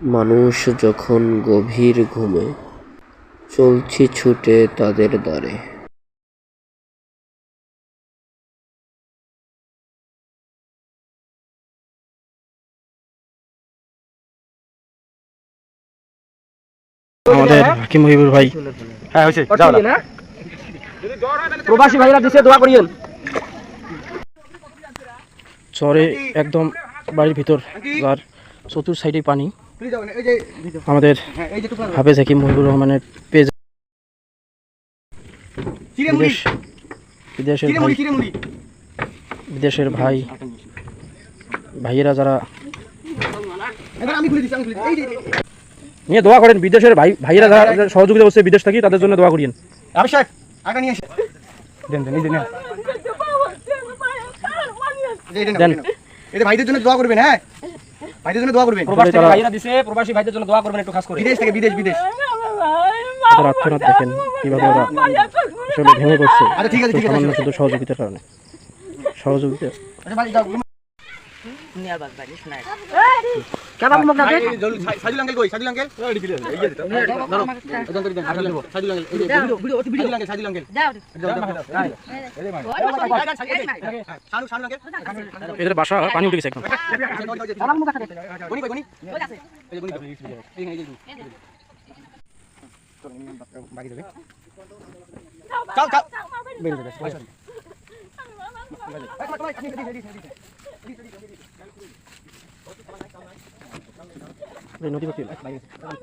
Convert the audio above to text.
মানুষ যখন গভীর ঘুমে চলছি ছুটে তাদের দ্বারে। আমাদের হাকিম মহিবুর ভাই। হ্যাঁ হয়েছে। যাও প্রবাসী ভাইরা দোয়া করিয়েন। চরে একদম বাড়ির ভিতর আর চতুর সাইডে পানি। আমাদের হাফেজ হাকিম মহিবুর রহমানের পেজ বিদেশের ভাই বিদেশের ভাই ভাইয়েরা যারা নিয়ে দোয়া করেন বিদেশের ভাই ভাইয়েরা যারা সহযোগিতা করছে বিদেশ থাকি তাদের জন্য দোয়া করিয়েন। দেন ভাইদের জন্য দোয়া করবেন হ্যাঁ? ভাইদের জন্য দোয়া করবেন। প্রবাসী তারা- ভাইরা দিছে প্রবাসী ভাইদের জন্য দোয়া করবেন একটু খাস করে। বিদেশ থেকে বিদেশ বিদেশ। আত্মনাথ দেখেন কীভাবে ওরা আসলে ভেঙে পড়ছে। আচ্ছা, ঠিক আছে, ঠিক আছে, শুধু সহযোগিতার কারণে। সহযোগিতা। আচ্ছা ভাই যাও। কেমন মুখ না সাজুল আঙ্কেল কই সাজুল আঙ্কেল এই যে ধরো ওজন করে দেন সাজুল আঙ্কেল সাজুল আঙ্কেল এই যে video video uncle Sajul uncle Shanu Shanu uncle এদের বাসা পানি উঠে গেছে একদম গনি কই গনি এই যে গনি এই যে এই যে বাকি দেবে চল চল বেরিয়ে যাবে Nanti nanti nanti.